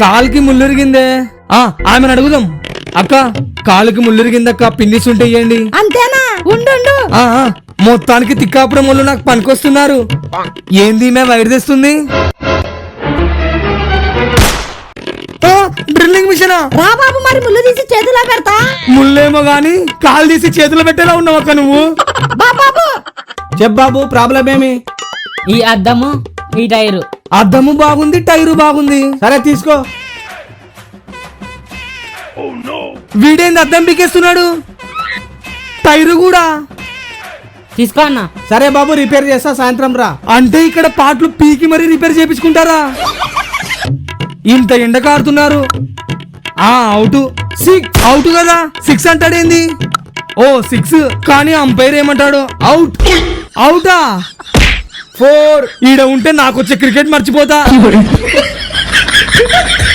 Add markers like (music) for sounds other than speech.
కాలుకి ముళ్ళురిగిందే. ఆ ఆమెను అడుగుదాం. అక్క కాలుకి ముళ్ళురిగిందక్క పిన్నిస్ ఉంటే ఇయ్యండి. అంతేనా? ఉండు. ఆ, ఆ, మొత్తానికి తిక్కాపురం వాళ్ళు నాకు పనికొస్తున్నారు. ఏంది మే వైర్ తెస్తుంది? ఆ, డ్రిల్లింగ్ మిషనా? రా బాబు మరి ముళ్ళు తీసి చేతిలో పెడతా. ముళ్ళేమో గాని కాలు తీసి చేతిలో పెట్టేలా ఉన్నావు అక్క నువ్వు. బా బాబు. చెప్ బాబు ప్రాబ్లం ఏమి ఈ అద్దము ఈ టైరు. అద్దము బాగుంది టైరు బాగుంది. సరే తీసుకో. వీడేంది అద్దం పీకేస్తున్నాడు? టైరు కూడా. తీసుకో అన్న. సరే బాబు రిపేర్ చేస్తా సాయంత్రం రా. అంటే ఇక్కడ పాటలు పీకి మరీ రిపేర్ చేపించుకుంటారా? ఇంత ఎండ కారుతున్నారు. ఆ అవుట్. సిక్స్ అవుట్ కదా? సిక్స్ అంటాడేంది? ఓ సిక్స్. కానీ అంపైర్ ఏమంటాడు? అవుట్. అవుటా? ఫోర్. ఈడ ఉంటే నాకు వచ్చే క్రికెట్ మర్చిపోతా. (laughs)